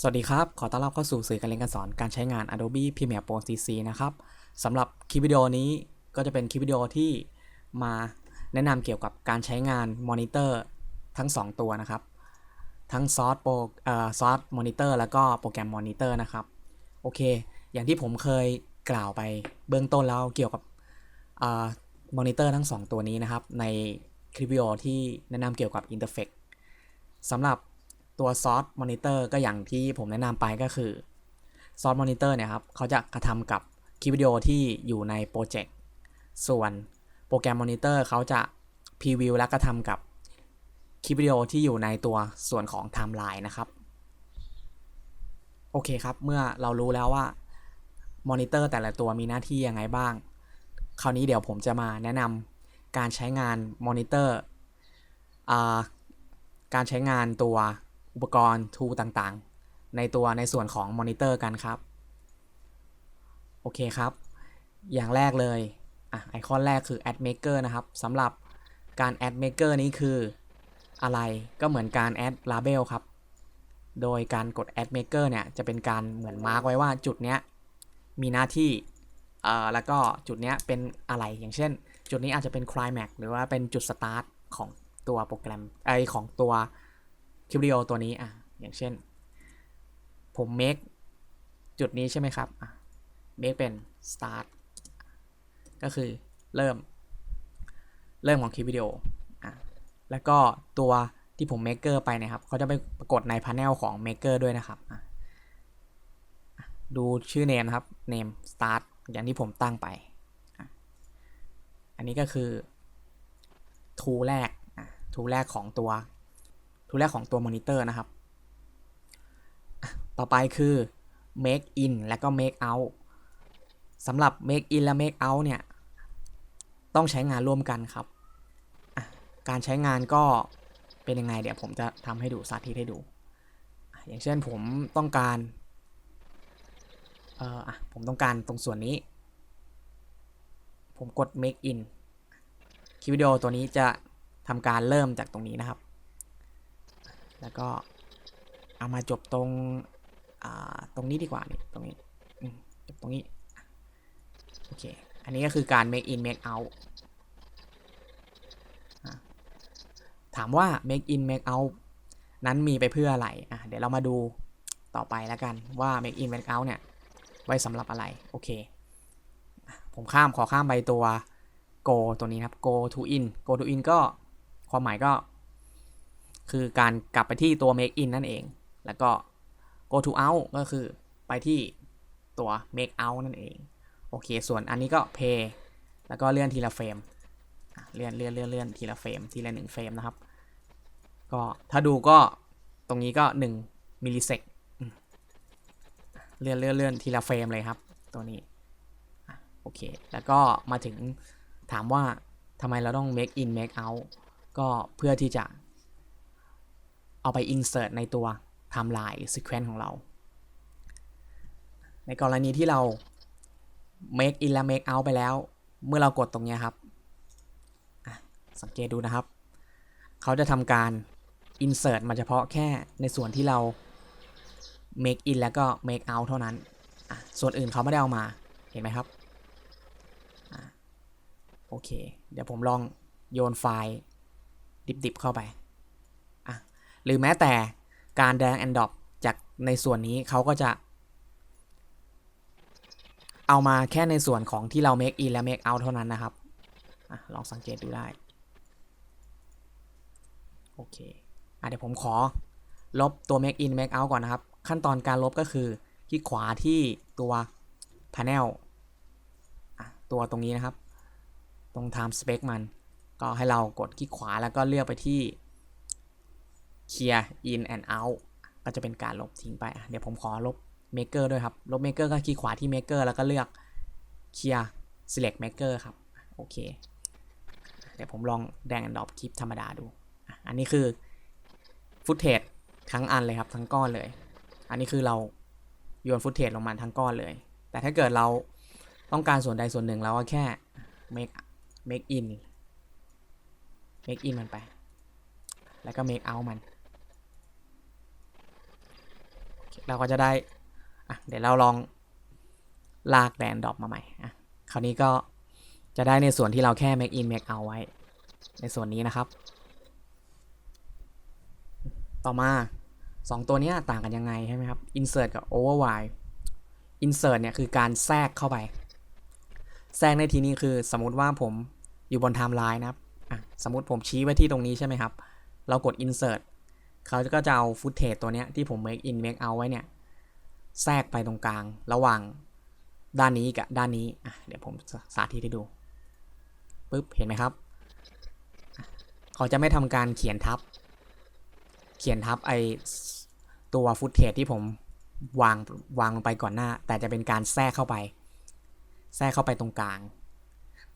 สวัสดีครับ ขอต้อนรับเข้าสู่สื่อการเรียนการสอนการใช้งาน Adobe Premiere Pro CC นะครับสำหรับคลิปวิดีโอนี้ก็จะเป็นคลิปวิดีโอที่มาแนะนำเกี่ยวกับการใช้งานมอนิเตอร์ทั้ง 2 ตัวนะครับ ทั้งซอสโปรเอ่อซอสมอนิเตอร์แล้วก็โปรแกรมมอนิเตอร์นะครับ โอเค อย่างที่ผมเคยกล่าวไปเบื้องต้นแล้วเกี่ยวกับมอนิเตอร์ทั้ง 2 ตัวนี้นะครับ ในคลิปวิดีโอที่แนะนำเกี่ยวกับอินเทอร์เฟกสำหรับ ตัวซอสมอนิเตอร์ก็อย่างที่ผมแนะนำไปก็คือซอสมอนิเตอร์เนี่ยครับเขาจะกระทำกับคลิปวิดีโอที่อยู่ในโปรเจกต์ส่วนโปรแกรมมอนิเตอร์เขาจะพรีวิวและกระทำกับคลิปวิดีโอที่อยู่ในตัวส่วนของไทม์ไลน์นะครับ โอเคครับ เมื่อเรารู้แล้วว่ามอนิเตอร์แต่ละตัวมีหน้าที่ยังไงบ้าง คราวนี้เดี๋ยวผมจะมาแนะนำการใช้งานมอนิเตอร์การใช้งานตัว อุปกรณ์ทูต่างๆ ในตัวในส่วนของมอนิเตอร์กันครับ โอเคครับ อย่างแรกเลยอะไอคอนแรกคือ Add Maker นะครับสำหรับการ Add Maker นี้คืออะไรก็เหมือนการ Add Label ครับ โดยการกด Add Maker เนี่ย จะเป็นการเหมือนมาร์กไว้ว่าจุดเนี้ยมีหน้าที่เอ่อแล้วก็จุดเนี้ยเป็นอะไรอย่างเช่น จุดนี้อาจจะเป็น Climax หรือว่าเป็นจุด Start ของตัวโปรแกรมไอของตัว คลิปวิดีโอตัวนี้อะอย่างเช่น ผม make จุดนี้ใช่ไหมครับอะ make เป็น start ก็คือเริ่ม เริ่มของคลิปวิดีโออะแล้วก็ตัวที่ผม maker ไปนะครับเขาจะไปปรากฏใน panel ของ maker ด้วยนะครับอะดูชื่อ name นะครับ name start อย่างที่ผมตั้งไป อันนี้ก็คือ tool แรกอะ tool แรกของตัว tool แรกของตัวมอนิเตอร์นะครับ ต่อไปคือ make in และก็ make out สำหรับ make in และ make out เนี่ย ต้องใช้งานร่วมกันครับ การใช้งานก็เป็นยังไงเดี๋ยวผมจะทำให้ดูสาธิตให้ดู อย่างเช่นผมต้องการเอออะผมต้องการตรงส่วนนี้ ผมกด make in คลิปวิดีโอตัวนี้จะทำการเริ่มจากตรงนี้นะครับ แล้วก็เอามาจบตรงตรงนี้ดีกว่านี่ตรงนี้จบตรงนี้ โอเค อันนี้ก็คือการ make in make out ถามว่า make in make out นั้นมีไปเพื่ออะไรอะเดี๋ยวเรามาดูต่อไปแล้วกันว่า make in make out เนี่ย ไว้สำหรับอะไร โอเค ผมข้ามขอข้ามไปตัว go ตัวนี้ครับ go to in go to in ก็ความหมายก็ คือการกลับไปที่ตัว make in นั่นเอง แล้วก็ go to out ก็คือไปที่ตัว make out นั่นเอง โอเค ส่วนอันนี้ก็ pay แล้วก็เลื่อนทีละเฟรมเลื่อนเลื่อนเลื่อนเลื่อนทีละเฟรมทีละหนึ่งเฟรมนะครับ ก็ถ้าดูก็ตรงนี้ก็1มิลลิเซกเลื่อนเลื่อนเลื่อนทีละเฟรมเลยครับ ตัวนี้โอเค แล้วก็มาถึงถามว่าทำไมเราต้อง make in make out ก็เพื่อที่จะ เอาไป insert ในตัว timeline sequence ของเรา ในกรณีที่เรา make in และ make out ไปแล้ว เมื่อเรากดตรงนี้ครับ สังเกตดูนะครับ เขาจะทำการ insert มาเฉพาะแค่ในส่วนที่เรา make in แล้วก็ make out เท่านั้น ส่วนอื่นเขาไม่ได้เอามา เห็นไหมครับโอเค เดี๋ยวผมลองโยนไฟล์ดิบๆเข้าไป หรือแม้แต่การแดงแอนดอปจากในส่วนนี้เขาก็จะ เอามาแค่ในส่วนของที่เรา make in และ make out เท่านั้นนะครับอลองสังเกตดูได้ โอเคอเดี๋ยวผมขอลบตัว make in make out ก่อนนะครับ ขั้นตอนการลบก็คือคลิกขวาที่ตัว panel ตัวตรงนี้นะครับ ตรง time spec มัน ก็ให้เรากดคลิกขวาแล้วก็เลือกไปที่ clear in and out ก็จะเป็นการลบทิ้งไป เดี๋ยวผมขอลบ maker ด้วยครับ ลบ maker ก็คลิกขวาที่ maker แล้วก็เลือก clear select maker ครับ โอเค เดี๋ยวผมลองแดง and drop คลิปธรรมดาดู อันนี้คือ footage ทั้งอันเลยครับ ทั้งก้อนเลย อันนี้คือเราโยน footage ลงมาทั้งก้อนเลย แต่ถ้าเกิดเราต้องการส่วนใดส่วนหนึ่งเราก็แค่ make make in make in มันไป แล้วก็ make out มัน เราก็จะได้อะเดี๋ยวเราลองลากแดนดรอปมาใหม่อะคราวนี้ก็จะได้ในส่วนที่เราแค่ make in make out ไว้ ในส่วนนี้นะครับ ต่อมา 2 ตัวนี้ต่างกันยังไงใช่ไหมครับ insert กับ override insert เนี่ยคือการแทรกเข้าไป แทรกในที่นี้คือสมมติว่าผมอยู่บนไทม์ไลน์นะครับสมมติผมชี้ไว้ที่ตรงนี้ใช่ไหมครับ เรากด insert เขาก็จะเอาฟุตเทจตัวเนี้ยที่ผม make in make out ไว้เนี่ย แทรกไปตรงกลางระหว่างด้านนี้กับด้านนี้อะเดี๋ยวผมสาธิตให้ดูปึ๊บเห็นไหมครับ เขาจะไม่ทำการเขียนทับ เขียนทับไอตัวฟุตเทจที่ผมวางวางลงไปก่อนหน้า แต่จะเป็นการแทรกเข้าไป แทรกเข้าไปตรงกลาง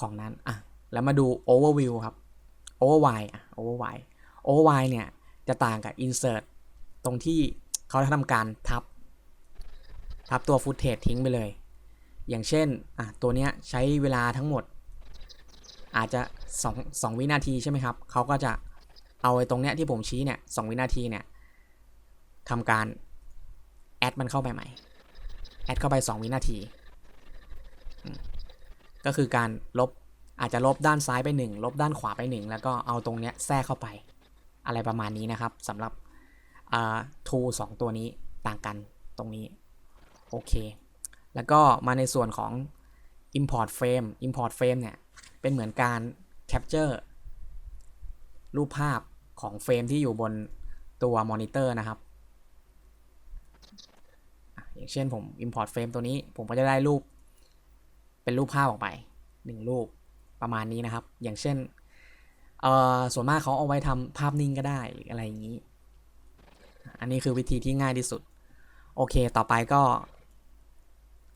ของนั้นอะแล้วมาดู overview ครับ override อะ override override เนี่ย จะต่างกับ insert ตรงที่เขาทำการทับ ทับตัวฟุตเทจทิ้งไปเลย อย่างเช่นอะตัวเนี้ยใช้เวลาทั้งหมด อาจจะ2 2วินาทีใช่ไหมครับเขาก็จะเอาไอ้ตรงเนี้ยที่ผมชี้เนี่ยสวินาทีเนี่ยทำการแอดมันเข้าไปใหม่ แอดเข้าไป 2 วินาที ก็คือการลบอาจจะลบด้านซ้ายไป 1 ลบด้านขวาไป 1 แล้วก็เอาตรงเนี้ยแทรกเข้าไป อะไรประมาณนี้นะครับสำหรับทูสองตัวนี้ต่างกันตรงนี้ โอเค แล้วก็มาในส่วนของ import frame import frame เนี่ย เป็นเหมือนการ capture รูปภาพของเฟรมที่อยู่บนตัวมอนิเตอร์นะครับ อย่างเช่นผม import frame ตัวนี้ ผมก็จะได้รูป เป็นรูปภาพออกไป 1 รูปประมาณนี้นะครับ อย่างเช่น เอ่อส่วนมากเขาเอาไว้ทำภาพนิ่งก็ได้หรืออะไรอย่างนี้ อันนี้คือวิธีที่ง่ายที่สุด โอเคต่อไปก็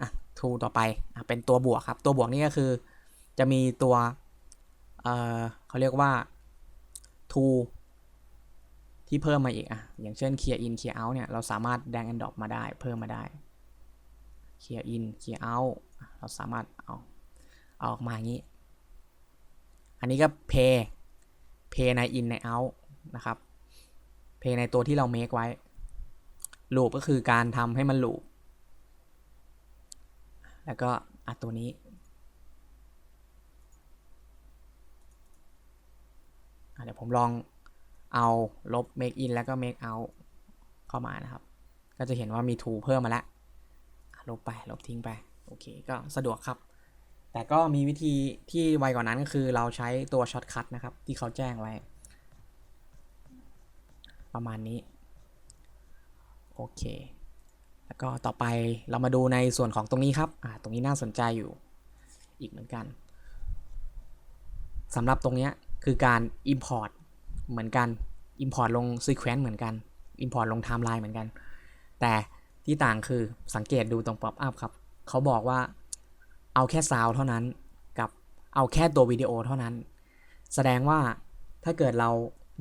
อะ tool ต่อไปอะเป็นตัวบวกครับ ตัวบวกนี่ก็คือจะมีตัวเอ่อเขาเรียกว่า to ที่เพิ่มมาอีกอะ อย่างเช่น clear in clear out เนี่ย เราสามารถ drag and drop มาได้ เพิ่มมาได้ clear in clear out อะเราสามารถเอาเอาออกมาอย่างนี้ อันนี้ก็ pay pay ใน in ใน out นะครับ pay ในตัวที่เรา make ไว้ loop ก็คือการทำให้มัน loop แล้วก็อะตัวนี้เดี๋ยวผมลองเอาลบ make in แล้วก็ make out เข้ามานะครับ ก็จะเห็นว่ามี to เพิ่มมาแล้วลบไป ลบทิ้งไป โอเค ก็สะดวกครับ แต่ก็มีวิธีที่ไวกว่านั้นก็คือเราใช้ตัว shortcut นะครับ ที่เขาแจ้งไว้ ประมาณนี้ โอเค แล้วก็ต่อไปเรามาดูในส่วนของตรงนี้ครับอ่าตรงนี้น่าสนใจอยู่อีกเหมือนกันสำหรับตรงนี้คือการ import เหมือนกัน import ลง sequence เหมือนกัน import ลง timeline เหมือนกัน แต่ที่ต่างคือสังเกตดูตรง pop up ครับ เขาบอกว่า เอาแค่ sound เท่านั้น กับเอาแค่ตัววิดีโอเท่านั้น แสดงว่าถ้าเกิดเรา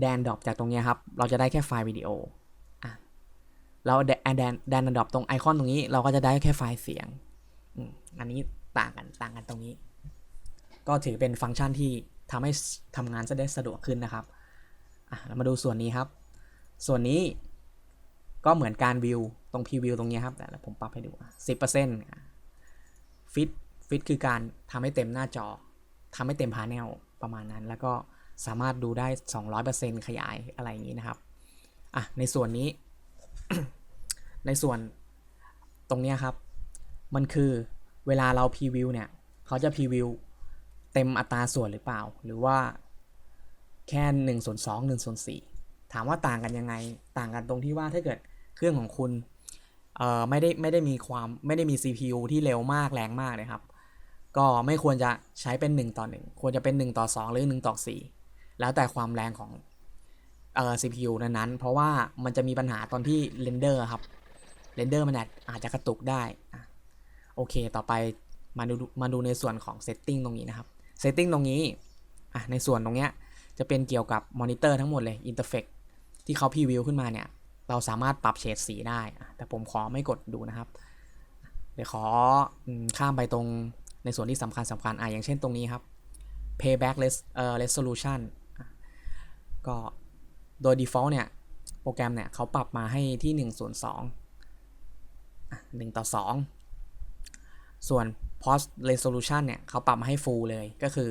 แดนดรอปจากตรงนี้ครับ เราจะได้แค่ไฟล์วิดีโออะแล้วแดนแดนดรอปตรงไอคอนตรงนี้ เราก็จะได้แค่ไฟล์เสียงอันนี้ต่างกันต่างกันตรงนี้ ก็ถือเป็นฟังก์ชันที่ทำให้ทำงานจะได้สะดวกขึ้นนะครับอะเรามาดูส่วนนี้ครับ ส่วนนี้ก็เหมือนการวิวตรงพรีวิวตรงนี้ครับแต่ผมปรับให้ดูสิบเปอร์เซ็นต์ฟิต ฟิตคือการทำให้เต็มหน้าจอทำให้เต็มพาเนลประมาณนั้น แล้วก็สามารถดูได้ 200%ขยายอะไรอย่างนี้นะครับอะในส่วนนี้ ในส่วนตรงนี้ครับ มันคือเวลาเราพรีวิวเนี่ย เขาจะพรีวิวเต็มอัตราส่วนหรือเปล่า หรือว่าแค่1ส่วน2 1ส่วน4ถามว่าต่างกันยังไง ต่างกันตรงที่ว่าถ้าเกิดเครื่องของคุณเอ่อไม่ได้ไม่ได้มีความไม่ได้มี CPU ที่เร็วมากแรงมากเลยครับ ก็ไม่ควรจะใช้เป็น 1 ต่อ 1 ควรจะเป็น 1 ต่อ 2 หรือ 1 ต่อ 4 แล้วแต่ความแรงของเอ่อ CPU นั้นๆ เพราะว่ามันจะมีปัญหาตอนที่เรนเดอร์ครับ เรนเดอร์มันอาจจะกระตุกได้อโอเค ต่อไปมาดูมาดูในส่วนของ Setting ตรงนี้นะครับ Setting ตรงนี้ อะ ในส่วนตรงเนี้ยจะเป็นเกี่ยวกับมอนิเตอร์ทั้งหมดเลย อินเตอร์เฟกที่เขาพรีวิวขึ้นมาเนี่ย เราสามารถปรับเฉดสีได้ แต่ผมขอไม่กดดูนะครับ เดี๋ยวขอข้ามไปตรง ในส่วนที่สำคัญสำคัญอะอย่างเช่นตรงนี้ครับ payback resolution ก็โดย default เนี่ย โปรแกรมเนี่ยเขาปรับมาให้ที่ 1 ส่วน2 1ต่อ 2 ส่วน post resolution เนี่ยเขาปรับมาให้ full เลยก็คือ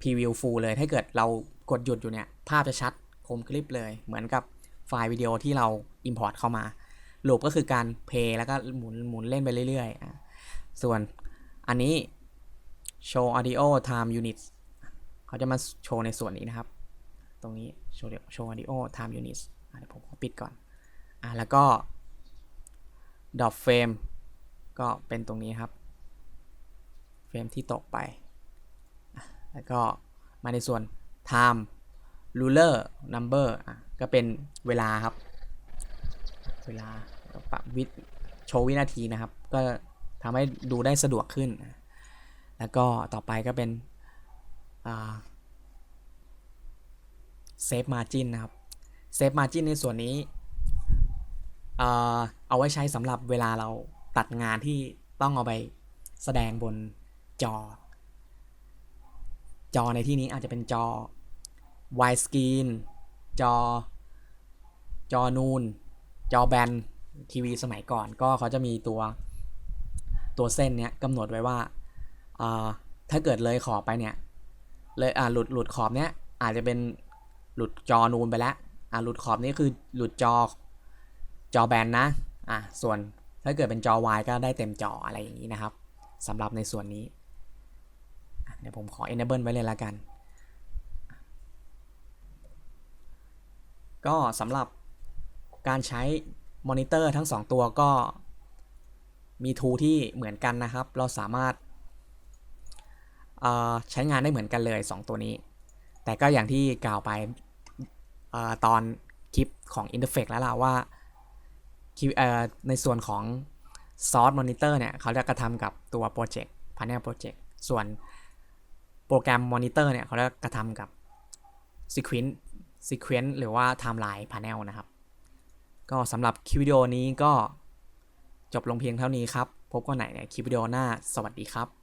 preview full เลย ถ้าเกิดเรากดหยุดอยู่เนี่ย ภาพจะชัดคมคลิปเลย เหมือนกับไฟล์วิดีโอที่เรา import เข้ามาลูปก็คือการ play แล้วก็หมุนหมุนเล่นไปเรื่อยๆ ส่วนอันนี้ show audio time units เขาจะมาโชว์ในส่วนนี้นะครับ ตรงนี้ show show audio time units เดี๋ยวผมขอปิดก่อนอะแล้วก็ drop frame ก็เป็นตรงนี้ครับ เฟรมที่ตกไป แล้วก็มาในส่วน time ruler number อะก็เป็นเวลาครับ เวลาปรับวิโชว์วินาทีนะครับ ก็ทำให้ดูได้สะดวกขึ้น แล้วก็ต่อไปก็เป็นเซฟมาจินนะครับเซฟมาจินในส่วนนี้ เอาไว้ใช้สำหรับเวลาเราตัดงานที่ต้องเอาไปแสดงบนจอ จอในที่นี้อาจจะเป็นจอ wide screen จอ จอนูน จอแบนทีวีสมัยก่อนก็เขาจะมีตัวตัวเส้นเนี้ยกำหนดไว้ว่า ถ้าเกิดเลยขอบไปเนี่ย เลยอ่าหลุดหลุดขอบเนี้ยอาจจะเป็นหลุดจอนูนไปแล้วอ่าหลุดขอบนี้คือหลุดจอจอแบนนะอ่าส่วนถ้าเกิดเป็นจอ wide ก็ได้เต็มจออะไรอย่างนี้นะครับสำหรับในส่วนนี้เดี๋ยวผมขอ enable ไว้เลยละกัน ก็สำหรับการใช้มอนิเตอร์ทั้ง 2 ตัวก็มีทูที่เหมือนกันนะครับ เราสามารถ ใช้งานได้เหมือนกันเลย 2 ตัวนี้ แต่ก็อย่างที่กล่าวไปออตอนคลิปของ Interface แล้วล่ะว่าในส่วนของซอสมอนิเตอร์เนี่ย เขาจะกระทำกับตัวโปรเจกต์ Panel Project ส่วนโปรแกรมมอนิเตอร์เนี่ย เขาจะกระทำกับ Sequence Sequence หรือว่า Timeline Panel นะครับ ก็สำหรับคลิปวิดีโอนี้ก็จบลงเพียงเท่านี้ครับ พบกันใหม่ในคลิปวิดีโอหน้า สวัสดีครับ